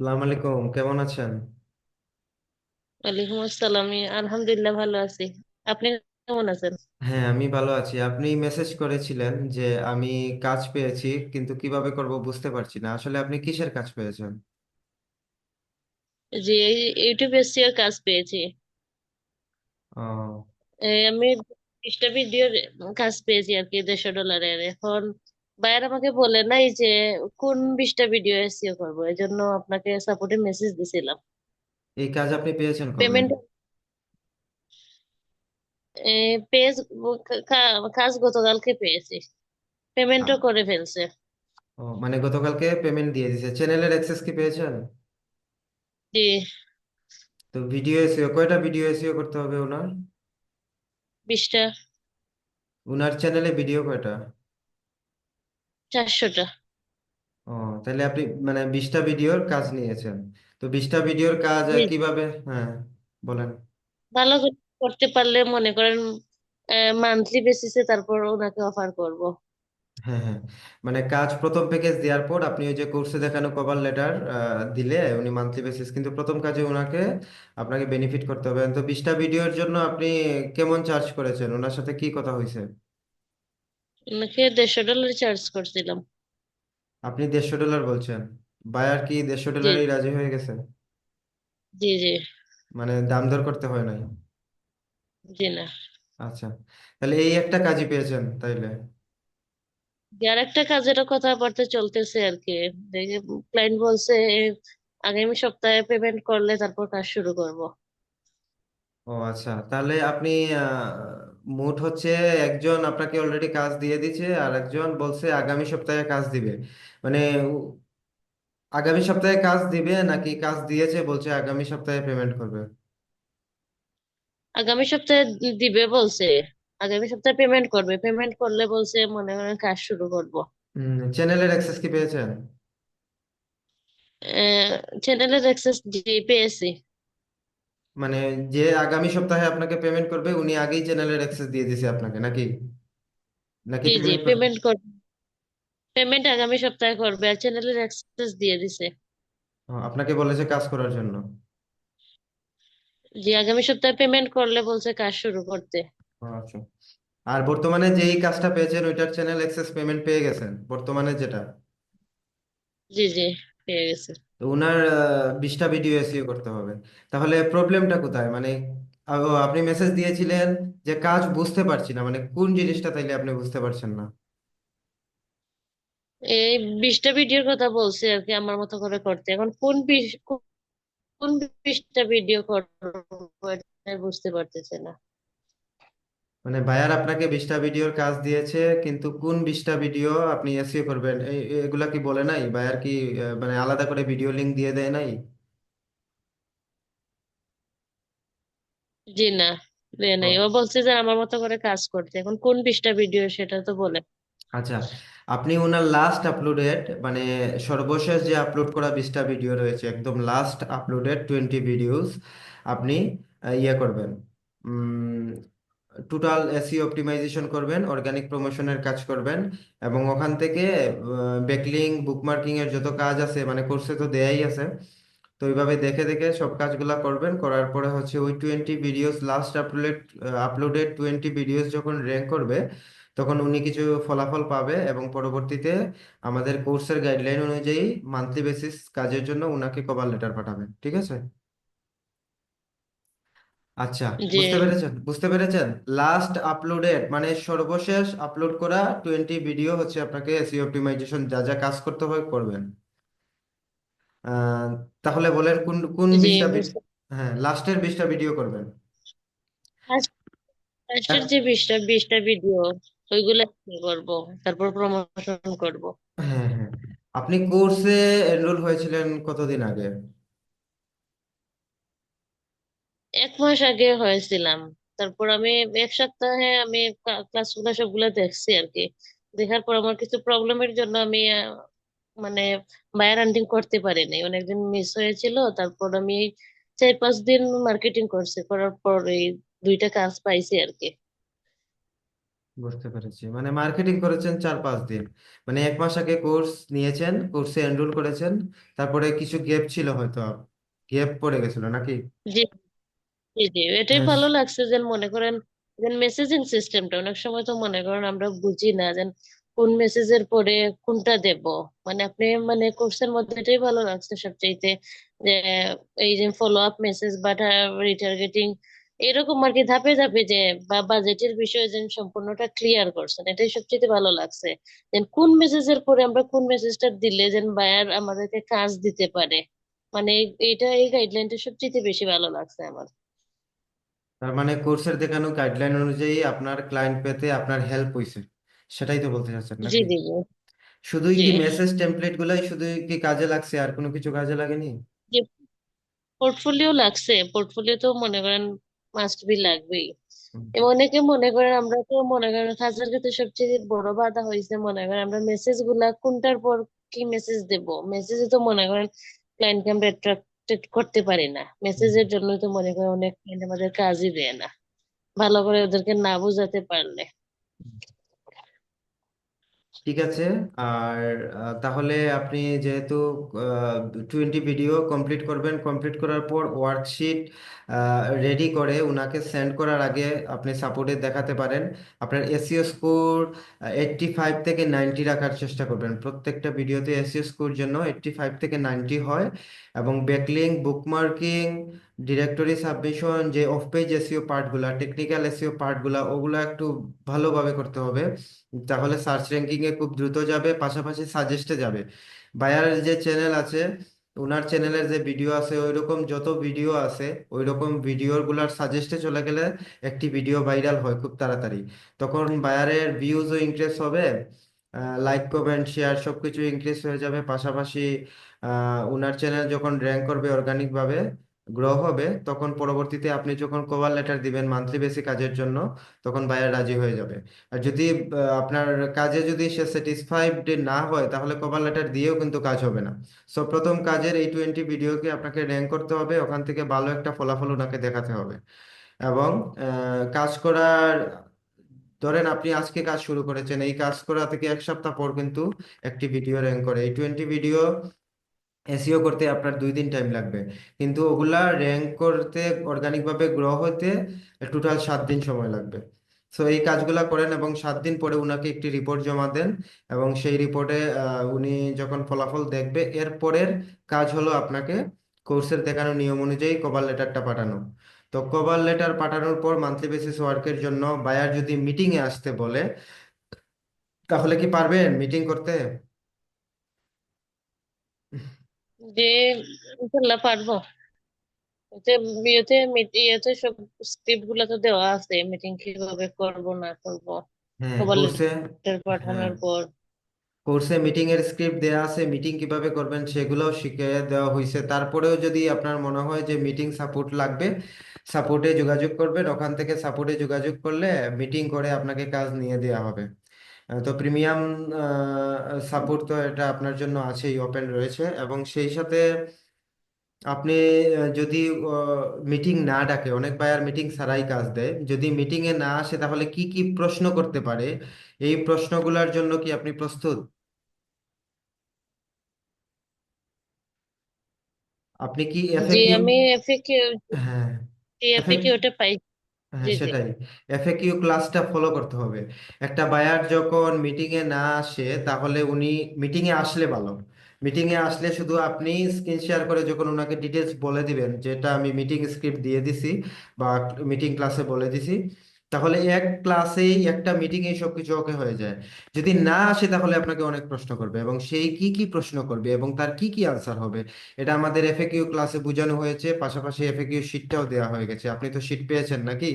সালাম আলাইকুম কেমন আছেন? ওয়ালাইকুম আসসালাম আমি আলহামদুলিল্লাহ ভালো আছি। আপনি কেমন আছেন? হ্যাঁ আমি ভালো আছি। আপনি মেসেজ করেছিলেন যে আমি কাজ পেয়েছি কিন্তু কীভাবে করব বুঝতে পারছি না। আসলে আপনি কিসের কাজ পেয়েছেন? জি এই ইউটিউব এসিও কাজ পেয়েছি। ও। এই আমি বিশটা ভিডিওর কাজ পেয়েছি আর কি দেড়শো ডলারের এখন ভাইয়ার আমাকে বলে নাই যে কোন বিশটা ভিডিও এসিও করব? এই জন্য আপনাকে সাপোর্টে মেসেজ দিছিলাম। এই কাজ আপনি পেয়েছেন কবে পেমেন্ট পেজ কাজ গতকালকে পেয়েছি। পেমেন্টও করে ফেলছে। ও মানে গতকালকে পেমেন্ট দিয়ে দিয়েছে চ্যানেলের অ্যাক্সেস কি পেয়েছেন? জি। তো ভিডিও এসিও কয়টা ভিডিও এসিও করতে হবে ওনার? বিশটা। ওনার চ্যানেলে ভিডিও কয়টা? চারশোটা। ও তাহলে আপনি মানে বিশটা ভিডিওর কাজ নিয়েছেন। তো বিশটা ভিডিওর কাজ জি। কীভাবে? হ্যাঁ বলেন। ভালো করে করতে পারলে মনে করেন মান্থলি বেসিসে তারপর ওনাকে অফার করব। হ্যাঁ হ্যাঁ। মানে কাজ প্রথম প্যাকেজ দেওয়ার পর আপনি ওই যে কোর্সে দেখানো কভার লেটার দিলে উনি মান্থলি বেসিস কিন্তু প্রথম কাজে ওনাকে আপনাকে বেনিফিট করতে হবে। তো বিশটা ভিডিওর জন্য আপনি কেমন চার্জ করেছেন? ওনার সাথে কি কথা হয়েছে? ওনাকে দেড়শো ডলার চার্জ করছিলাম। আপনি দেড়শো ডলার বলছেন। বায়ার কি দেড়শো ডলারই রাজি হয়ে গেছে? জি জি। মানে দাম দর করতে হয় নাই? জি না। আচ্ছা। তাহলে এই একটা কাজই পেয়েছেন তাইলে? আর একটা কাজের কথাবার্তা চলতেছে আর কি। ক্লায়েন্ট বলছে আগামী সপ্তাহে পেমেন্ট করলে তারপর কাজ শুরু করব। ও আচ্ছা তাহলে আপনি আহ, মোট হচ্ছে একজন আপনাকে অলরেডি কাজ দিয়ে দিয়েছে আর একজন বলছে আগামী সপ্তাহে কাজ দিবে। মানে উ- আগামী সপ্তাহে কাজ দিবে নাকি কাজ দিয়েছে বলছে আগামী সপ্তাহে পেমেন্ট করবে? আগামী সপ্তাহে দি- দিবে বলছে। আগামী সপ্তাহে পেমেন্ট করবে। পেমেন্ট করলে বলছে মনে করেন কাজ শুরু করব। চ্যানেলের অ্যাক্সেস কি পেয়েছেন? চ্যানেলের অ্যাক্সেস পেয়েছি। মানে যে আগামী সপ্তাহে আপনাকে পেমেন্ট করবে উনি আগেই চ্যানেলের অ্যাক্সেস দিয়ে দিয়েছে আপনাকে নাকি? নাকি জি জি পেমেন্ট করবে? পেমেন্ট কর পেমেন্ট আগামী সপ্তাহে করবে আর চ্যানেলের অ্যাক্সেস দিয়ে দিছে। আপনাকে বলেছে কাজ করার জন্য? জি আগামী সপ্তাহে পেমেন্ট করলে বলছে কাজ শুরু করতে। ও, আচ্ছা। আর বর্তমানে যেই কাজটা পেয়েছেন ওইটার চ্যানেল অ্যাক্সেস পেমেন্ট পেয়ে গেছেন বর্তমানে যেটা? জি জি। পেয়ে গেছে তো ওনার বিশটা ভিডিও এসইও করতে হবে। তাহলে প্রবলেমটা কোথায়? মানে আপনি মেসেজ দিয়েছিলেন যে কাজ বুঝতে পারছি না মানে কোন জিনিসটা তাইলে আপনি বুঝতে পারছেন না? এই বিশটা ভিডিওর কথা বলছি আর কি আমার মতো করে করতে। এখন কোন বিশ কোন বিশটা ভিডিও করব বুঝতে পারতেছে না। মানে বায়ার আপনাকে বিশটা ভিডিওর কাজ দিয়েছে কিন্তু কোন বিশটা ভিডিও আপনি এসইও করবেন? এই এগুলা কি বলে নাই? বায়ার কি আহ, মানে আলাদা করে ভিডিও লিংক দিয়ে দেয় নাই? জি না নাই। ও। বলছে যে আমার মতো করে কাজ করতে। এখন কোন বিশটা ভিডিও সেটা তো বলে। আচ্ছা আপনি ওনার লাস্ট আপলোডেড মানে সর্বশেষ যে আপলোড করা বিশটা ভিডিও রয়েছে একদম লাস্ট আপলোডেড টোয়েন্টি ভিডিওস আপনি আহ, ইয়ে করবেন। টোটাল এসি অপটিমাইজেশন করবেন অর্গানিক প্রমোশনের কাজ করবেন, এবং ওখান থেকে ব্যাকলিং বুকমার্কিং এর যত কাজ আছে মানে কোর্সে তো দেয়াই আছে, তো ওইভাবে দেখে দেখে সব কাজগুলা করবেন, করার পরে হচ্ছে ওই twenty videos last uploaded uploaded twenty videos যখন র্যাঙ্ক করবে, তখন উনি কিছু ফলাফল পাবে এবং পরবর্তীতে আমাদের কোর্সের গাইডলাইন অনুযায়ী মান্থলি বেসিস কাজের জন্য উনাকে কভার লেটার পাঠাবেন, ঠিক আছে? আচ্ছা যে বুঝতে পেরেছেন? বুঝতে পেরেছেন? লাস্ট আপলোডেড মানে সর্বশেষ আপলোড করা টোয়েন্টি ভিডিও হচ্ছে আপনাকে এসইও অপটিমাইজেশন যা যা কাজ করতে হয় করবেন। আহ, তাহলে বলেন কোন কোন জি বিশটা বুঝতে হ্যাঁ লাস্টের বিশটা ভিডিও করবেন। যে বিশটা বিশটা ভিডিও ওইগুলো করব তারপর প্রমোশন করব। হ্যাঁ হ্যাঁ। আপনি কোর্সে এনরোল হয়েছিলেন কতদিন আগে? এক মাস আগে হয়েছিলাম। তারপর আমি এক সপ্তাহে আমি ক্লাস ক্লাসগুলো সবগুলো দেখছি আর কি দেখার পর আমার কিছু প্রবলেমের জন্য আমি মানে বায়ার হান্টিং করতে পারিনি। অনেকদিন মিস হয়েছিল তারপর আমি চার পাঁচ দিন মার্কেটিং করছি। করার পর এই দুইটা কাজ পাইছি আর কি বুঝতে পেরেছি। মানে মার্কেটিং করেছেন চার পাঁচ দিন। মানে এক মাস আগে কোর্স নিয়েছেন কোর্সে এনরোল করেছেন তারপরে কিছু গ্যাপ ছিল হয়তো। গ্যাপ পড়ে গেছিল নাকি? জি। জি জি এটাই হ্যাঁ। ভালো লাগছে যে মনে করেন যে মেসেজিং সিস্টেমটা অনেক সময় তো মনে করেন আমরা বুঝি না যে কোন মেসেজের পরে কোনটা দেব। মানে আপনি মানে কোর্সের মধ্যে এটাই ভালো লাগছে সবচাইতে যে এই যে ফলো আপ মেসেজ বা রিটার্গেটিং এরকম আর কি ধাপে ধাপে যে বা বাজেটের বিষয়ে যেন সম্পূর্ণটা ক্লিয়ার করছেন এটাই সবচেয়ে ভালো লাগছে। যে কোন মেসেজের পরে আমরা কোন মেসেজটা দিলে যেন বায়ার আমাদেরকে কাজ দিতে পারে। মানে এটা এই গাইডলাইনটা সবচেয়ে বেশি ভালো লাগছে আমার। তার মানে কোর্সের দেখানো গাইডলাইন অনুযায়ী আপনার ক্লায়েন্ট পেতে আপনার হেল্প হয়েছে সেটাই তো বলতে চাচ্ছেন জি নাকি? জি জি শুধুই জি কি মেসেজ টেমপ্লেট গুলাই শুধুই কি কাজে লাগছে? আর কোনো কিছু কাজে লাগেনি? যে পোর্টফোলিও লাগছে। পোর্টফোলিও তো মনে করেন মাস্ট বি লাগবেই। হুম, এবং অনেকে মনে করেন আমরা তো মনে করেন কাজের ক্ষেত্রে সবচেয়ে বড় বাধা হয়েছে মনে করেন আমরা মেসেজগুলা কোনটার পর কি মেসেজ দেব? মেসেজে তো মনে করেন ক্লায়েন্টকে আমরা অ্যাট্রাক্টেড করতে পারি না। মেসেজের জন্য তো মনে করে অনেক ক্লায়েন্ট আমাদের কাজই দেয় না। ভালো করে ওদেরকে না বোঝাতে পারলে। ঠিক আছে। আর তাহলে আপনি যেহেতু টোয়েন্টি ভিডিও কমপ্লিট করবেন। কমপ্লিট করার পর ওয়ার্কশিট রেডি করে উনাকে সেন্ড করার আগে আপনি সাপোর্টে দেখাতে পারেন। আপনার এসিও স্কোর এইটটি ফাইভ থেকে নাইনটি রাখার চেষ্টা করবেন। প্রত্যেকটা ভিডিওতে এসিও স্কোর জন্য এইটটি ফাইভ থেকে নাইনটি হয় এবং ব্যাকলিং বুকমার্কিং ডিরেক্টরি সাবমিশন যে অফ পেজ এসিও পার্টগুলা টেকনিক্যাল এসিও পার্টগুলা ওগুলো একটু ভালোভাবে করতে হবে। তাহলে সার্চ র্যাঙ্কিং এ খুব দ্রুত যাবে, পাশাপাশি সাজেস্টে যাবে। বায়ারের যে চ্যানেল আছে ওনার চ্যানেলের যে ভিডিও আছে ওই রকম যত ভিডিও আছে ওই রকম ভিডিওরগুলার সাজেস্টে চলে গেলে একটি ভিডিও ভাইরাল হয় খুব তাড়াতাড়ি। তখন বায়ারের ভিউজও ইনক্রিজ হবে লাইক কমেন্ট শেয়ার সবকিছু ইনক্রিজ হয়ে যাবে। পাশাপাশি ওনার চ্যানেল যখন র্যাঙ্ক করবে অর্গানিক ভাবে গ্রো হবে, তখন পরবর্তীতে আপনি যখন কভার লেটার দিবেন মান্থলি বেসিক কাজের জন্য, তখন বায়ার রাজি হয়ে যাবে। আর যদি আপনার কাজে যদি সে স্যাটিসফাইড না হয়, তাহলে কভার লেটার দিয়েও কিন্তু কাজ হবে না। সো প্রথম কাজের এই টোয়েন্টি ভিডিওকে আপনাকে র্যাঙ্ক করতে হবে, ওখান থেকে ভালো একটা ফলাফল ওনাকে দেখাতে হবে। এবং কাজ করার, ধরেন আপনি আজকে কাজ শুরু করেছেন, এই কাজ করা থেকে এক সপ্তাহ পর কিন্তু একটি ভিডিও র্যাঙ্ক করে। এই টোয়েন্টি ভিডিও এসইও করতে আপনার দুই দিন টাইম লাগবে। কিন্তু ওগুলা র্যাঙ্ক করতে অর্গানিক ভাবে গ্রো হতে টোটাল সাত দিন সময় লাগবে। সো এই কাজগুলা করেন এবং সাত দিন পরে উনাকে একটি রিপোর্ট জমা দেন এবং সেই রিপোর্টে উনি যখন ফলাফল দেখবে, এর পরের কাজ হলো আপনাকে কোর্সের দেখানো নিয়ম অনুযায়ী কভার লেটারটা পাঠানো। তো কভার লেটার পাঠানোর পর মান্থলি বেসিস ওয়ার্কের জন্য বায়ার যদি মিটিংয়ে আসতে বলে, তাহলে কি পারবেন মিটিং করতে? যে ইনশাল্লাহ পারব। এতে ইয়েতে ইয়েতে সব স্ক্রিপ্টগুলো তো দেওয়া আছে মিটিং কীভাবে করব না করব। হ্যাঁ লেটার পাঠানোর পর। কোর্সে মিটিং এর স্ক্রিপ্ট দেওয়া আছে মিটিং কীভাবে করবেন সেগুলোও শিখিয়ে দেওয়া হয়েছে তারপরেও যদি আপনার মনে হয় যে মিটিং সাপোর্ট লাগবে সাপোর্টে যোগাযোগ করবেন। ওখান থেকে সাপোর্টে যোগাযোগ করলে মিটিং করে আপনাকে কাজ নিয়ে দেওয়া হবে। তো প্রিমিয়াম সাপোর্ট তো এটা আপনার জন্য আছেই ওপেন রয়েছে। এবং সেই সাথে আপনি যদি মিটিং না ডাকে অনেক বায়ার মিটিং ছাড়াই কাজ দেয়। যদি মিটিং এ না আসে তাহলে কি কি প্রশ্ন করতে পারে? এই প্রশ্নগুলোর জন্য কি আপনি প্রস্তুত? আপনি কি এফএকিউ আমি এফএকিউ হ্যাঁ। এফএকিউ ওটা পাই। হ্যাঁ সেটাই। এফএকিউ ক্লাসটা ফলো করতে হবে। একটা বায়ার যখন মিটিং এ না আসে তাহলে উনি মিটিং এ আসলে ভালো। মিটিং এ আসলে শুধু আপনি স্ক্রিন শেয়ার করে যখন ওনাকে ডিটেলস বলে দিবেন যেটা আমি মিটিং স্ক্রিপ্ট দিয়ে দিছি বা মিটিং ক্লাসে বলে দিছি তাহলে এক ক্লাসেই একটা মিটিং এই সবকিছু ওকে হয়ে যায়। যদি না আসে তাহলে আপনাকে অনেক প্রশ্ন করবে এবং সেই কি কি প্রশ্ন করবে এবং তার কি কি আনসার হবে এটা আমাদের এফএকিউ ক্লাসে বোঝানো হয়েছে। পাশাপাশি এফএকিউ শিটটাও দেওয়া হয়ে গেছে। আপনি তো শিট পেয়েছেন নাকি?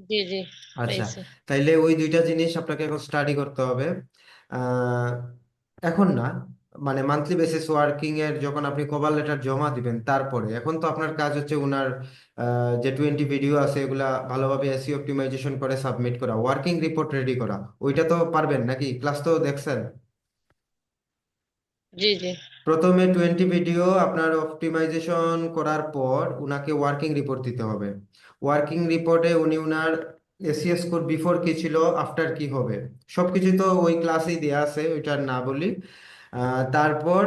জি জি আচ্ছা তাইলে ওই দুইটা জিনিস আপনাকে এখন স্টাডি করতে হবে। আহ, এখন না মানে মান্থলি বেসিস ওয়ার্কিং এর যখন আপনি কভার লেটার জমা দিবেন তারপরে এখন তো আপনার কাজ হচ্ছে উনার যে টোয়েন্টি ভিডিও আছে এগুলা ভালোভাবে এসইও অপটিমাইজেশন করে সাবমিট করা ওয়ার্কিং রিপোর্ট রেডি করা ওইটা তো পারবেন নাকি? ক্লাস তো দেখছেন? জি জি। প্রথমে টোয়েন্টি ভিডিও আপনার অপটিমাইজেশন করার পর উনাকে ওয়ার্কিং রিপোর্ট দিতে হবে। ওয়ার্কিং রিপোর্টে উনি উনার এসিএস কোড বিফোর কি ছিল আফটার কি হবে সবকিছু তো ওই ক্লাসেই দেওয়া আছে ওইটা না বলি। তারপর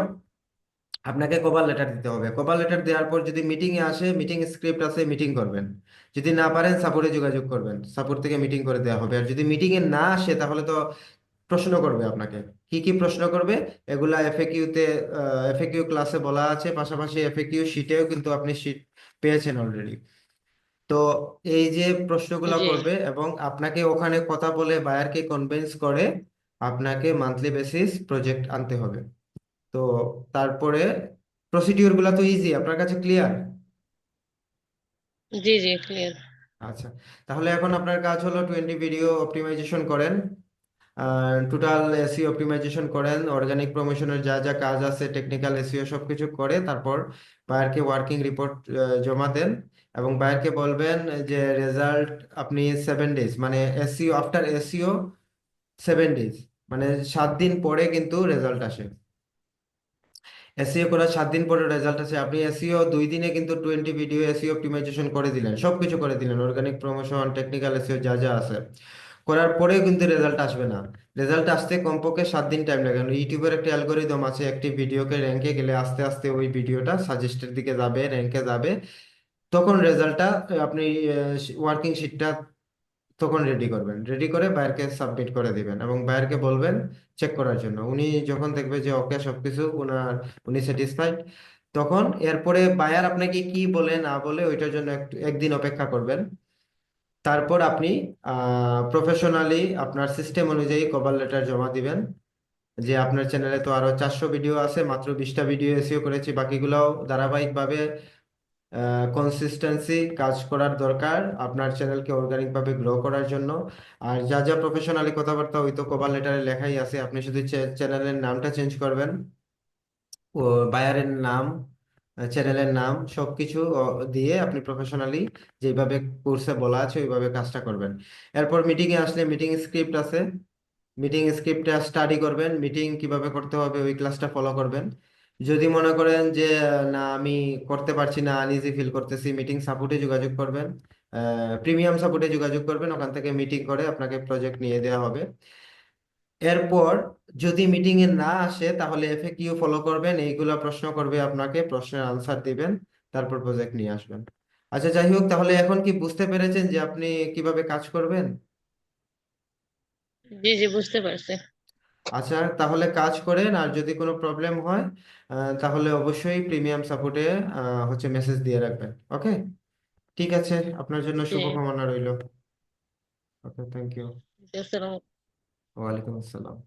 আপনাকে কভার লেটার দিতে হবে। কভার লেটার দেওয়ার পর যদি মিটিং এ আসে মিটিং স্ক্রিপ্ট আছে মিটিং করবেন। যদি না পারেন সাপোর্টে যোগাযোগ করবেন। সাপোর্ট থেকে মিটিং করে দেওয়া হবে। আর যদি মিটিং এ না আসে তাহলে তো প্রশ্ন করবে আপনাকে। কি কি প্রশ্ন করবে? এগুলা এফএকিউ তে এফএকিউ ক্লাসে বলা আছে। পাশাপাশি এফএকিউ শিটেও কিন্তু আপনি শিট পেয়েছেন অলরেডি তো এই যে প্রশ্নগুলো করবে এবং আপনাকে ওখানে কথা বলে বায়ারকে কনভিন্স করে আপনাকে মান্থলি বেসিস প্রজেক্ট আনতে হবে। তো তারপরে প্রসিডিউরগুলা তো ইজি আপনার কাছে ক্লিয়ার জি জি ক্লিয়ার আচ্ছা তাহলে এখন আপনার কাজ হলো টোয়েন্টি ভিডিও অপটিমাইজেশন করেন। টোটাল এসিও অপটিমাইজেশন করেন অর্গানিক প্রমোশনের যা যা কাজ আছে টেকনিক্যাল এসিও সবকিছু করে তারপর বায়ারকে ওয়ার্কিং রিপোর্ট জমা দেন এবং বায়ারকে বলবেন যে রেজাল্ট আপনি সেভেন ডেজ মানে SEO after SEO seven days মানে সাত দিন পরে কিন্তু রেজাল্ট আসে। এসইও করার সাত দিন পরে রেজাল্ট আছে আপনি এসইও দুই দিনে কিন্তু টোয়েন্টি ভিডিও এসইও অপটিমাইজেশন করে দিলেন, সবকিছু করে দিলেন অর্গানিক প্রমোশন টেকনিক্যাল এসইও যা যা আছে। করার পরেও কিন্তু রেজাল্ট আসবে না। রেজাল্ট আসতে কমপক্ষে সাত দিন টাইম লাগে। ইউটিউবের একটা অ্যালগোরিদম আছে, একটি ভিডিওকে র্যাঙ্কে গেলে আস্তে আস্তে ওই ভিডিওটা সাজেস্টের দিকে যাবে র্যাঙ্কে যাবে। তখন রেজাল্টটা আপনি ওয়ার্কিং শিটটা তখন রেডি করবেন। রেডি করে বায়ারকে সাবমিট করে দিবেন এবং বায়ারকে বলবেন চেক করার জন্য। উনি যখন দেখবে যে ওকে সবকিছু উনার, উনি স্যাটিসফাইড তখন এরপরে বায়ার আপনাকে কি বলে না বলে ওইটার জন্য একটু, একদিন অপেক্ষা করবেন। তারপর আপনি প্রফেশনালি আপনার সিস্টেম অনুযায়ী কভার লেটার জমা দিবেন। যে আপনার চ্যানেলে তো আরও চারশো ভিডিও আছে, মাত্র বিশটা ভিডিও এসিও করেছি, বাকিগুলাও ধারাবাহিকভাবে কনসিস্টেন্সি কাজ করার দরকার আপনার চ্যানেলকে অর্গানিক ভাবে গ্রো করার জন্য। আর যা যা প্রফেশনালি কথাবার্তা ওই তো কভার লেটারে লেখাই আছে, আপনি শুধু চ্যানেলের নামটা চেঞ্জ করবেন। ও বায়ারের নাম চ্যানেলের নাম, সবকিছু, ও- দিয়ে আপনি প্রফেশনালি যেভাবে কোর্সে বলা আছে ওইভাবে কাজটা করবেন। এরপর মিটিং এ আসলে মিটিং স্ক্রিপ্ট আছে। মিটিং স্ক্রিপ্টটা স্টাডি করবেন। মিটিং কীভাবে করতে হবে ওই ক্লাসটা ফলো করবেন। যদি মনে করেন যে, না, আমি করতে পারছি না আনইজি ফিল করতেছি মিটিং সাপোর্টে যোগাযোগ করবেন প্রিমিয়াম সাপোর্টে যোগাযোগ করবেন, ওখান থেকে মিটিং করে আপনাকে প্রজেক্ট নিয়ে দেওয়া হবে। এরপর যদি মিটিং এ না আসে, তাহলে এফএকিউ ফলো করবেন, এইগুলা প্রশ্ন করবে আপনাকে, প্রশ্নের আনসার দিবেন, তারপর প্রজেক্ট নিয়ে আসবেন। আচ্ছা যাই হোক, তাহলে এখন কি বুঝতে পেরেছেন যে আপনি কীভাবে কাজ করবেন? জি জি, বুঝতে পারছি। আচ্ছা তাহলে কাজ করেন আর যদি কোনো প্রবলেম হয় তাহলে অবশ্যই প্রিমিয়াম সাপোর্টে হচ্ছে মেসেজ দিয়ে রাখবেন ওকে? ঠিক আছে আপনার জন্য শুভকামনা রইল। Okay thank you. ওয়ালাইকুম আসসালাম।